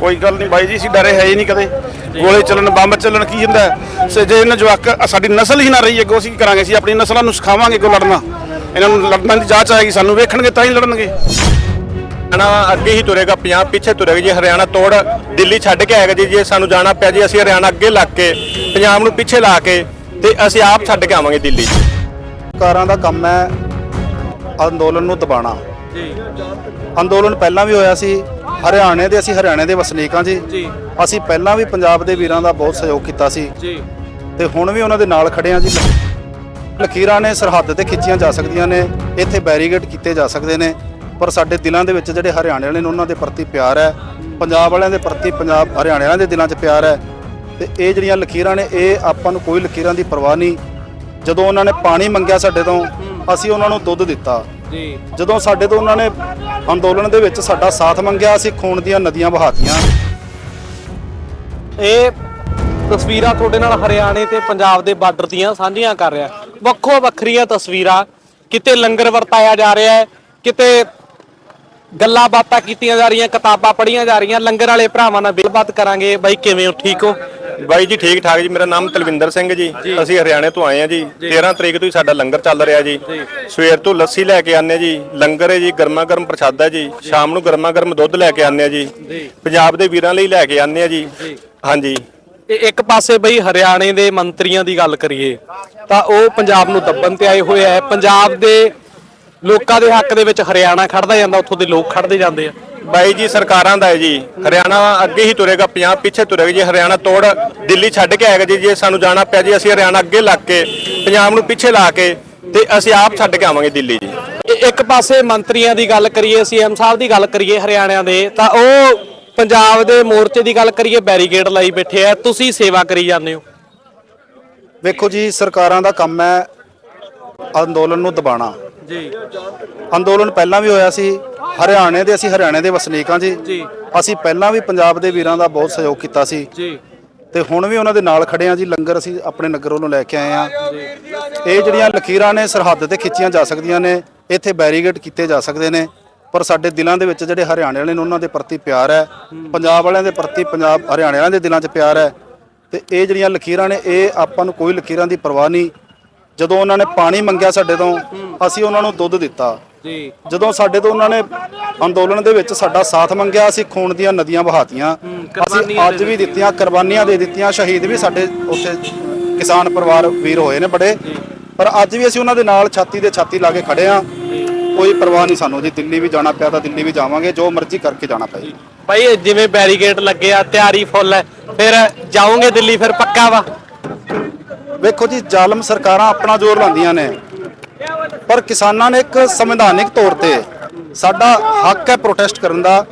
ਕੋਈ ਗੱਲ ਨਹੀਂ ਬਾਈ ਜੀ ਅਸੀਂ ਡਰੇ ਹੈ ਹੀ ਨਹੀਂ ਕਦੇ। ਗੋਲੇ ਚੱਲਣ ਬੰਬ ਚੱਲਣ ਕੀ ਹੁੰਦਾ? ਸੇ ਜੇ ਇਹਨਾਂ ਜਵਾਕ ਸਾਡੀ ਨਸਲ ਹੀ ਨਾ ਰਹੀ ਅੱਗੋਂ ਅਸੀਂ ਕੀ ਕਰਾਂਗੇ? ਅਸੀਂ ਆਪਣੀ ਨਸਲਾਂ ਨੂੰ ਸਿਖਾਵਾਂਗੇ ਅੱਗੋਂ ਲੜਨਾ। ਇਹਨਾਂ ਨੂੰ ਲੜਨ ਦੀ ਜਾਚ ਆਏਗੀ ਸਾਨੂੰ ਵੇਖਣਗੇ ਤਾਂ ਹੀ ਲੜਨਗੇ। ਹਰਿਆਣਾ ਅੱਗੇ ਹੀ ਤੁਰੇਗਾ ਪੰਜਾਬ ਪਿੱਛੇ ਤੁਰੇਗਾ ਜੀ ਹਰਿਆਣਾ ਤੋੜ ਦਿੱਲੀ ਛੱਡ ਕੇ ਆਏਗਾ ਜੀ ਜੇ ਸਾਨੂੰ ਜਾਣਾ ਪਿਆ ਜੀ ਅਸੀਂ ਹਰਿਆਣਾ ਅੱਗੇ ਲੱਗ ਕੇ ਪੰਜਾਬ ਨੂੰ ਪਿੱਛੇ ਲਾ ਕੇ ਤੇ ਅਸੀਂ ਆਪ ਛੱਡ ਕੇ ਆਵਾਂਗੇ ਦਿੱਲੀ। ਸਰਕਾਰਾਂ ਦਾ ਕੰਮ ਹੈ ਅੰਦੋਲਨ ਨੂੰ ਦਬਾਣਾ ਜੀ। ਅੰਦੋਲਨ ਪਹਿਲਾਂ ਵੀ ਹੋਇਆ ਸੀ ਹਰਿਆਣੇ ਦੇ ਅਸੀਂ ਹਰਿਆਣੇ ਦੇ ਵਸਨੀਕ ਹਾਂ ਜੀ। ਜੀ। ਅਸੀਂ ਪਹਿਲਾਂ ਵੀ ਪੰਜਾਬ ਦੇ ਵੀਰਾਂ ਦਾ ਬਹੁਤ ਸਹਿਯੋਗ ਕੀਤਾ ਸੀ। ਜੀ। ਤੇ ਹੁਣ ਵੀ ਉਹਨਾਂ ਦੇ ਨਾਲ ਖੜੇ ਹਾਂ ਜੀ। ਲਕੀਰਾਂ ਨੇ ਸਰਹੱਦ ਤੇ ਖਿੱਚੀਆਂ ਜਾ ਸਕਦੀਆਂ ਨੇ ਇੱਥੇ ਬੈਰੀਗੇਡ ਕੀਤੇ ਜਾ ਸਕਦੇ ਨੇ। ਪਰ ਸਾਡੇ ਦਿਲਾਂ ਦੇ ਵਿੱਚ ਜਿਹੜੇ ਹਰਿਆਣੇ ਵਾਲੇ ਨੇ ਉਹਨਾਂ ਦੇ ਪ੍ਰਤੀ ਪਿਆਰ ਹੈ। ਪੰਜਾਬ ਵਾਲਿਆਂ ਦੇ ਪ੍ਰਤੀ ਪੰਜਾਬ ਹਰਿਆਣੇ ਵਾਲਿਆਂ ਦੇ ਦਿਲਾਂ 'ਚ ਪਿਆਰ ਹੈ। ਤੇ ਇਹ ਜਿਹੜੀਆਂ ਲਕੀਰਾਂ ਨੇ ਇਹ ਆਪਾਂ ਨੂੰ ਕੋਈ ਲਕੀਰਾਂ ਦੀ ਪਰਵਾਹ ਨਹੀਂ। ਜਦੋਂ ਉਹਨਾਂ ਨੇ ਪਾਣੀ ਮੰਗਿਆ ਸਾਡੇ ਤੋਂ ਅਸੀਂ ਉਹਨਾਂ ਨੂੰ ਦੁੱਧ ਦਿੱਤਾ। ਜੀ। ਜਦੋਂ ਸਾਡੇ ਤੋਂ ਉਹਨਾਂ ਨੇ ਅੰਦੋਲਨ ਦੇ ਵਿੱਚ ਸਾਡਾ ਸਾਥ ਮੰਗਿਆ ਅਸੀਂ ਖੂਨ ਦੀਆਂ ਨਦੀਆਂ ਵਹਾਤੀਆਂ। ਇਹ ਤਸਵੀਰਾਂ ਤੁਹਾਡੇ ਨਾਲ ਹਰਿਆਣੇ ਤੇ ਪੰਜਾਬ ਦੇ ਬਾਰਡਰ ਦੀਆਂ ਸਾਂਝੀਆਂ ਕਰ ਰਿਹਾ ਵੱਖੋ ਵੱਖਰੀਆਂ ਤਸਵੀਰਾਂ। ਕਿਤੇ ਲੰਗਰ ਵਰਤਾਇਆ ਜਾ ਰਿਹਾ ਹੈ ਕਿਤੇ ਗੱਲਾਂ ਬਾਤਾਂ ਕੀਤੀਆਂ ਜਾ ਰਹੀਆਂ ਕਿਤਾਬਾਂ ਪੜ੍ਹੀਆਂ ਜਾ ਰਹੀਆਂ। ਲੰਗਰ ਵਾਲੇ ਭਰਾਵਾਂ ਨਾਲ ਗੱਲਬਾਤ ਕਰਾਂਗੇ। ਬਾਈ ਕਿਵੇਂ ਹੋ? ਠੀਕ ਹੋ? ਬਾਈ ਜੀ ਠੀਕ ਠਾਕ ਜੀ। ਮੇਰਾ ਨਾਮ ਤਲਵਿੰਦਰ ਸਿੰਘ ਜੀ। ਅਸੀਂ ਹਰਿਆਣੇ ਤੋਂ ਆਏ ਆ ਜੀ। 13 ਤਰੀਕ ਤੋਂ ਹੀ ਸਾਡਾ ਲੰਗਰ ਚੱਲ ਰਿਹਾ ਜੀ। ਸਵੇਰ ਤੋਂ ਲੱਸੀ ਲੈ ਕੇ ਆਨੇ ਜੀ। ਲੰਗਰ ਹੈ ਜੀ ਗਰਮਾ ਗਰਮ ਪ੍ਰਸ਼ਾਦਾ ਜੀ। ਸ਼ਾਮ ਨੂੰ ਗਰਮਾ ਗਰਮ ਦੁੱਧ ਲੈ ਕੇ ਆਨੇ ਆ ਜੀ। ਪੰਜਾਬ ਦੇ ਵੀਰਾਂ ਲਈ ਲੈ ਕੇ ਆਨੇ ਆ ਜੀ। ਹਾਂਜੀ। ਤੇ ਇੱਕ ਪਾਸੇ ਬਈ ਹਰਿਆਣੇ ਦੇ ਮੰਤਰੀਆਂ ਦੀ ਗੱਲ ਕਰੀਏ ਤਾਂ ਉਹ ਪੰਜਾਬ ਨੂੰ ਦੱਬਣ ਤੇ ਆਏ ਹੋਏ ਆ। ਪੰਜਾਬ ਦੇ ਲੋਕਾਂ ਦੇ ਹੱਕ ਦੇ ਵਿੱਚ ਹਰਿਆਣਾ ਖੜਦਾ ਜਾਂਦਾ ਉੱਥੋਂ ਦੇ ਲੋਕ ਖੜਦੇ ਜਾਂਦੇ ਆ। ਬਾਈ ਜੀ ਸਰਕਾਰਾਂ ਦਾ ਹੈ ਜੀ। ਹਰਿਆਣਾ ਅੱਗੇ ਹੀ ਤੁਰੇਗਾ ਪੰਜਾਬ ਪਿੱਛੇ ਤੁਰੇਗਾ ਜੀ। ਹਰਿਆਣਾ ਤੋੜ ਦਿੱਲੀ ਛੱਡ ਕੇ ਆਏਗਾ ਜੀ ਜੇ ਸਾਨੂੰ ਜਾਣਾ ਪਿਆ ਜੀ ਅਸੀਂ ਹਰਿਆਣਾ ਅੱਗੇ ਲੱਗ ਕੇ ਪੰਜਾਬ ਨੂੰ ਪਿੱਛੇ ਲਾ ਕੇ ਤੇ ਅਸੀਂ ਆਪ ਛੱਡ ਕੇ ਆਵਾਂਗੇ ਦਿੱਲੀ ਜੀ। ਇੱਕ ਪਾਸੇ ਮੰਤਰੀਆਂ ਦੀ ਗੱਲ ਕਰੀਏ ਸੀਐਮ ਸਾਹਿਬ ਦੀ ਗੱਲ ਕਰੀਏ ਹਰਿਆਣਿਆਂ ਦੇ ਤਾਂ ਉਹ ਪੰਜਾਬ ਦੇ ਮੋਰਚੇ ਦੀ ਗੱਲ ਕਰੀਏ ਬੈਰੀਕੇਡ ਲਾਈ ਬੈਠੇ ਆ। ਤੁਸੀਂ ਸੇਵਾ ਕਰੀ ਜਾਂਦੇ ਹੋ। ਵੇਖੋ ਜੀ ਸਰਕਾਰਾਂ ਦਾ ਕੰਮ ਹੈ ਅੰਦੋਲਨ ਨੂੰ ਦਬਾਣਾ ਜੀ। ਅੰਦੋਲਨ ਪਹਿਲਾਂ ਵੀ ਹੋਇਆ ਸੀ ਹਰਿਆਣੇ ਦੇ ਅਸੀਂ ਹਰਿਆਣੇ ਦੇ ਵਸਨੀਕ ਜੀ। ਜੀ। ਅਸੀਂ ਪਹਿਲਾਂ ਵੀ ਪੰਜਾਬ ਦੇ ਵੀਰਾਂ ਦਾ ਬਹੁਤ ਸਹਿਯੋਗ ਕੀਤਾ ਸੀ। ਜੀ। ਤੇ ਹੁਣ ਵੀ ਉਹਨਾਂ ਦੇ ਨਾਲ ਖੜੇ ਹਾਂ ਜੀ ਲੰਗਰ ਅਸੀਂ ਆਪਣੇ ਨਗਰ ਵੱਲੋਂ ਲੈ ਕੇ ਆਏ ਹਾਂ। ਇਹ ਜਿਹੜੀਆਂ ਲਕੀਰਾਂ ਨੇ ਸਰਹੱਦ ਤੇ ਖਿੱਚੀਆਂ ਜਾ ਸਕਦੀਆਂ ਨੇ ਇੱਥੇ ਬੈਰੀਗੇਡ ਕੀਤੇ ਜਾ ਸਕਦੇ ਨੇ। ਪਰ ਸਾਡੇ ਦਿਲਾਂ ਦੇ ਵਿੱਚ ਜਿਹੜੇ ਹਰਿਆਣੇ ਵਾਲੇ ਨੇ ਉਹਨਾਂ ਦੇ ਪ੍ਰਤੀ ਪਿਆਰ ਹੈ। ਪੰਜਾਬ ਵਾਲਿਆਂ ਦੇ ਪ੍ਰਤੀ ਪੰਜਾਬ ਹਰਿਆਣੇ ਵਾਲਿਆਂ ਦੇ ਦਿਲਾਂ 'ਚ ਪਿਆਰ ਹੈ। ਤੇ ਇਹ ਜਿਹੜੀਆਂ ਲਕੀਰਾਂ ਨੇ ਇਹ ਆਪਾਂ ਨੂੰ ਕੋਈ ਲਕੀਰਾਂ ਦੀ ਪਰਵਾਹ ਨਹੀਂ। ਜਦੋਂ ਉਹਨਾਂ ਨੇ ਪਾਣੀ ਮੰਗਿਆ ਸਾਡੇ ਤੋਂ ਅਸੀਂ ਉਹਨਾਂ ਨੂੰ ਦੁੱਧ ਦਿੱਤਾ। ਜੀ। ਜਦੋਂ ਸਾਡੇ ਤੋਂ ਉਹਨਾਂ ਨੇ ਅੰਦੋਲਨ ਦੇ ਵਿੱਚ ਸਾਡਾ ਸਾਥ ਮੰਗਿਆ ਅਸੀਂ ਖੂਨ ਦੀਆਂ ਨਦੀਆਂ ਵਹਾਤੀਆਂ। ਅਸੀਂ ਅੱਜ ਵੀ ਦਿੱਤੀਆਂ। ਕੁਰਬਾਨੀਆਂ ਦੇ ਦਿੱਤੀਆਂ। ਸ਼ਹੀਦ ਵੀ ਸਾਡੇ ਉੱਥੇ ਕਿਸਾਨ ਪਰਿਵਾਰ ਵੀਰ ਹੋਏ ਨੇ ਬੜੇ। ਪਰ ਅੱਜ ਵੀ ਅਸੀਂ ਉਹਨਾਂ ਦੇ ਨਾਲ ਛਾਤੀ ਦੇ ਛਾਤੀ ਲਾ ਕੇ ਖੜੇ ਆ ਕੋਈ ਪਰਵਾਹ ਨਹੀਂ ਸਾਨੂੰ ਜੀ। ਦਿੱਲੀ ਵੀ ਜਾਣਾ ਪਿਆ ਤਾਂ ਦਿੱਲੀ ਵੀ ਜਾਵਾਂਗੇ। ਜੋ ਮਰਜ਼ੀ ਕਰਕੇ ਜਾਣਾ ਪਏ। ਭਾਈ ਜਿਵੇਂ ਬੈਰੀਕੇਡ ਲੱਗੇ ਆ ਤਿਆਰੀ ਫੁੱਲ ਹੈ। ਫਿਰ ਜਾਓਗੇ ਦਿੱਲੀ ਫਿਰ ਪੱਕਾ ਵਾ? ਵੇਖੋ ਜੀ ਜ਼ਾਲਮ ਸਰਕਾਰਾਂ ਆਪਣਾ ਜ਼ੋਰ ਲਾਉਂਦੀਆਂ ਨੇ। ਪਰ ਕਿਸਾਨਾਂ ਨੇ ਇੱਕ ਸੰਵਿਧਾਨਿਕ ਤੌਰ ਤੇ ਸਾਡਾ ਹੱਕ ਹੈ ਪ੍ਰੋਟੈਸਟ ਕਰਨ ਦਾ।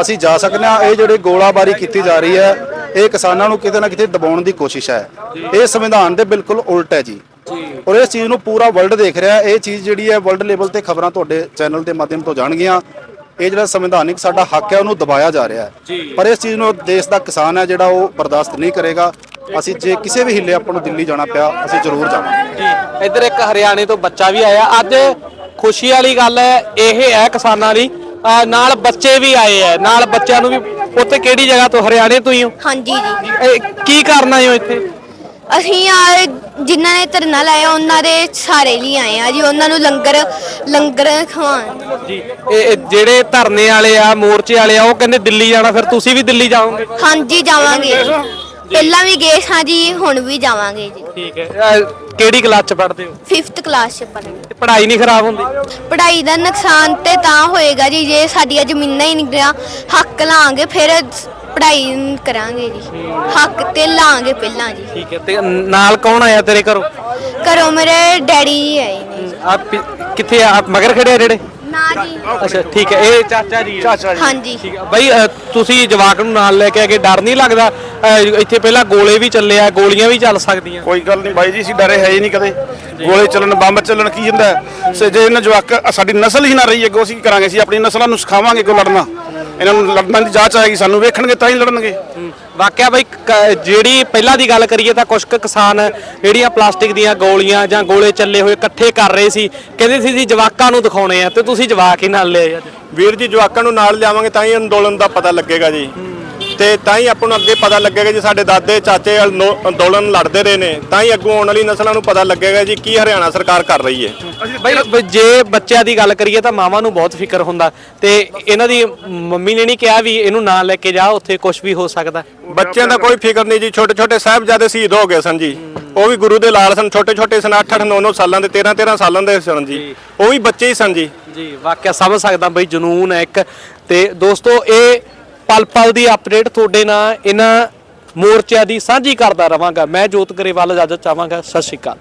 ਅਸੀਂ ਜਾ ਸਕਦੇ ਹਾਂ। ਇਹ ਜਿਹੜੇ ਗੋਲਾਬਾਰੀ ਕੀਤੀ ਜਾ ਰਹੀ ਹੈ ਇਹ ਕਿਸਾਨਾਂ ਨੂੰ ਕਿਤੇ ਨਾ ਕਿਤੇ ਦਬਾਉਣ ਦੀ ਕੋਸ਼ਿਸ਼ ਹੈ। ਇਹ ਸੰਵਿਧਾਨ ਦੇ ਬਿਲਕੁਲ ਉਲਟ ਹੈ ਜੀ। ਔਰ ਇਸ ਚੀਜ਼ ਨੂੰ ਪੂਰਾ ਵਰਲਡ ਦੇਖ ਰਿਹਾ ਹੈ। ਇਹ ਚੀਜ਼ ਜਿਹੜੀ ਹੈ ਵਰਲਡ ਲੈਵਲ ਤੇ ਖਬਰਾਂ ਤੁਹਾਡੇ ਚੈਨਲ ਦੇ ਮਾਧਿਅਮ ਤੋਂ ਜਾਣਗੀਆਂ। ਇਹ ਜਿਹੜਾ ਸੰਵਿਧਾਨਿਕ ਸਾਡਾ ਹੱਕ ਹੈ ਉਹਨੂੰ ਦਬਾਇਆ ਜਾ ਰਿਹਾ ਹੈ। ਪਰ ਇਸ ਚੀਜ਼ ਨੂੰ ਦੇਸ਼ ਦਾ ਕਿਸਾਨ ਹੈ ਜਿਹੜਾ ਉਹ ਬਰਦਾਸ਼ਤ ਨਹੀਂ ਕਰੇਗਾ। ਅਸੀਂ ਜੇ ਕਿਸੇ ਵੀ ਹਿੱਲੇ ਆਪਾਂ ਨੂੰ ਦਿੱਲੀ ਜਾਣਾ ਪਿਆ ਅਸੀਂ ਜ਼ਰੂਰ ਜਾਵਾਂਗੇ। ਜੀ ਇੱਧਰ ਇੱਕ ਹਰਿਆਣੇ ਤੋਂ ਬੱਚਾ ਵੀ ਆਇਆ। ਅੱਜ ਖੁਸ਼ੀ ਵਾਲੀ ਗੱਲ ਹੈ ਇਹ ਹੈ ਕਿਸਾਨਾਂ ਅਹ ਨਾਲ ਬੱਚੇ ਵੀ ਆਏ ਆ ਨਾਲ ਬੱਚਿਆਂ ਨੂੰ ਵੀ ਉੱਥੇ ਕਿਹੜੀ ਜਗ੍ਹਾ ਤੋਂ? ਹਰਿਆਣੇ ਤੋਂ ਹੀ ਹੋ? ਹਾਂਜੀ ਜੀ। ਇਹ ਕੀ ਕਰਨ ਆਏ ਹੋ ਇੱਥੇ? ਅਸੀਂ ਆ ਜਿਨ੍ਹਾਂ ਨੇ ਧਰਨਾ ਲਾਇਆ ਉਹਨਾਂ ਦੇ ਸਾਰੇ ਲਈ ਆਏ ਆ ਜੀ। ਉਹਨਾਂ ਨੂੰ ਲੰਗਰ ਲੰਗਰ ਖਵਾਉਣ। ਜੀ ਇਹ ਇਹ ਜਿਹੜੇ ਧਰਨੇ ਵਾਲੇ ਆ ਮੋਰਚੇ ਵਾਲੇ ਆ ਉਹ ਕਹਿੰਦੇ ਦਿੱਲੀ ਜਾਣਾ ਫਿਰ ਤੁਸੀਂ ਵੀ ਦਿੱਲੀ ਜਾਓਗੇ? ਹਾਂਜੀ ਜਾਵਾਂਗੇ। ਪਹਿਲਾਂ ਵੀ ਗਏ ਹਾਂ ਜੀ ਹੁਣ ਵੀ ਜਾਵਾਂਗੇ ਜੀ। ਠੀਕ ਹੈ। ਅਹ ਕਿਹੜੀ ਕਲਾਸ ਚ ਪੜ੍ਹਦੇ ਹੋ? 5th ਕਲਾਸ ਚ ਪੜ੍ਹਾਂਗੇ ਤੇ ਪੜ੍ਹਾਈ ਨਹੀਂ ਖਰਾਬ ਹੁੰਦੀ? ਪੜ੍ਹਾਈ ਦਾ ਨੁਕਸਾਨ ਤੇ ਤਾਂ ਹੋਏਗਾ ਜੀ ਜੇ ਸਾਡੀਆਂ ਜ਼ਮੀਨਾਂ ਹੀ ਨਹੀਂ ਗਿਆ ਹੱਕ ਲਾਂਗੇ ਫਿਰ ਪੜ੍ਹਾਈ ਕਰਾਂਗੇ ਜੀ। ਹੱਕ ਤੇ ਲਾਂਗੇ ਪਹਿਲਾਂ ਜੀ। ਠੀਕ ਹੈ। ਤੇ ਨਾਲ ਕੌਣ ਆਇਆ ਤੇਰੇ ਘਰੋਂ? ਘਰੋਂ ਮੇਰੇ ਡੈਡੀ ਆਏ ਨੇ। ਆ ਕਿੱਥੇ ਆ? ਮਗਰ ਖੜੇ ਆ ਜਿਹੜੇ? ਨਾ ਜੀ। ਅੱਛਾ ਠੀਕ ਹੈ ਇਹ ਚਾਚਾ ਜੀ ਚਾਚਾ ਹਾਂਜੀ। ਠੀਕ ਹੈ। ਬਈ ਅ, ਤੁਸੀਂ ਜਵਾਕ ਨੂੰ ਨਾਲ ਲੈ ਕੇ ਆ ਕੇ ਡਰ ਨਹੀਂ ਲੱਗਦਾ? ਅ, ਇੱਥੇ ਪਹਿਲਾਂ ਗੋਲੇ ਵੀ ਚੱਲੇ ਆ ਗੋਲੀਆਂ ਵੀ ਚੱਲ ਸਕਦੀਆਂ। ਕੋਈ ਗੱਲ ਨਹੀਂ ਬਾਈ ਜੀ ਅਸੀਂ ਡਰੇ ਹੈ ਹੀ ਨਹੀਂ ਕਦੇ। ਗੋਲੇ ਚੱਲਣ ਬੰਬ ਚੱਲਣ ਕੀ ਹੁੰਦਾ? ਹੈ? ਸੇ ਜੇ ਇਹਨਾਂ ਜਵਾਕ ਸਾਡੀ ਨਸਲ ਹੀ ਨਾ ਰਹੀ ਅੱਗੋਂ ਅਸੀਂ ਕੀ ਕਰਾਂਗੇ? ਅਸੀਂ ਆਪਣੀ ਨਸਲਾਂ ਨੂੰ ਸਿਖਾਵਾਂਗੇ ਅੱਗੋਂ ਲੜਨਾ। ਇਹਨਾਂ ਨੂੰ ਲੜਨ ਦੀ ਜਾਚ ਆਏਗੀ ਸਾਨੂੰ ਵੇਖਣਗੇ ਤਾਂ ਹੀ ਲੜਨਗੇ। ਵਾਕਿਆ ਬਈ ਕ- ਜਿਹੜੀ ਪਹਿਲਾਂ ਦੀ ਗੱਲ ਕਰੀਏ ਤਾਂ ਕੁਝ ਕੁ ਕਿਸਾਨ ਜਿਹੜੀਆਂ ਪਲਾਸਟਿਕ ਦੀਆਂ ਗੋਲੀਆਂ ਜਾਂ ਗੋਲੇ ਚੱਲੇ ਹੋਏ ਇਕੱਠੇ ਕਰ ਰਹੇ ਸੀ ਕਹਿੰਦੇ ਸੀ ਜੀ ਜਵਾਕਾਂ ਨੂੰ ਦਿਖਾਉਣੇ ਆ ਤੇ ਤੁਸੀਂ ਜਵਾਕ ਹੀ ਨਾਲ ਲਿਆਏ ਅੱਜ। ਵੀਰ ਜੀ ਜਵਾਕਾਂ ਨੂੰ ਨਾਲ ਲਿਆਵਾਂਗੇ ਤਾਂ ਹੀ ਅੰਦੋਲਨ ਦਾ ਪਤਾ ਲੱਗੇਗਾ ਜੀ। ਤੇ ਤਾਂ ਹੀ ਆਪਾਂ ਨੂੰ ਅੱਗੇ ਪਤਾ ਲੱਗੇਗਾ ਜੀ ਸਾਡੇ ਦਾਦੇ ਚਾਚੇ ਅੰਦੋਲਨ ਲੜਦੇ ਰਹੇ ਨੇ। ਤਾਂ ਹੀ ਅੱਗੋਂ ਆਉਣ ਵਾਲੀ ਨਸਲਾਂ ਨੂੰ ਪਤਾ ਲੱਗੇਗਾ ਜੀ ਕੀ ਹਰਿਆਣਾ ਸਰਕਾਰ ਕਰ ਰਹੀ ਹੈ। ਬਈ ਜੇ ਬੱਚਿਆਂ ਦੀ ਗੱਲ ਕਰੀਏ ਤਾਂ ਮਾਵਾਂ ਨੂੰ ਬਹੁਤ ਫਿਕਰ ਹੁੰਦਾ। ਤੇ ਇਹਨਾਂ ਦੀ ਮੰਮੀ ਨੇ ਨਹੀਂ ਕਿਹਾ ਵੀ ਇਹਨੂੰ ਨਾਲ ਲੈ ਕੇ ਜਾ ਉੱਥੇ ਕੁਝ ਵੀ ਹੋ ਸਕਦਾ। ਬੱਚਿਆਂ ਦਾ ਕੋਈ ਫਿਕਰ ਨਹੀਂ ਜੀ। ਛੋਟੇ ਛੋਟੇ ਸਾਹਿਬਜ਼ਾਦੇ ਸ਼ਹੀਦ ਹੋ ਗਏ ਸਨ ਜੀ। ਉਹ ਵੀ ਗੁਰੂ ਦੇ ਲਾਲ ਸਨ। ਛੋਟੇ ਛੋਟੇ ਸਨ। 8 8 9 9 ਸਾਲਾਂ ਦੇ 13 13 ਸਾਲਾਂ ਦੇ ਸਨ ਜੀ। ਉਹ ਵੀ ਬੱਚੇ ਹੀ ਸਨ ਜੀ। ਜੀ ਵਾਕਿਆ ਸਮਝ ਸਕਦਾ ਬਈ ਜਨੂਨ ਹੈ ਇੱਕ। ਤੇ ਦੋਸਤੋ ਇਹ ਪਲ ਪਲ ਦੀ ਅਪਡੇਟ ਤੁਹਾਡੇ ਨਾਲ ਇਹਨਾਂ ਮੋਰਚਿਆਂ ਦੀ ਸਾਂਝੀ ਕਰਦਾ ਰਵਾਂਗਾ। ਮੈਂ ਜੋਤ ਗਰੇਵਾਲ, ਇਜਾਜ਼ਤ ਚਾਹਾਂਗਾ। ਸਤਿ ਸ਼੍ਰੀ ਅਕਾਲ।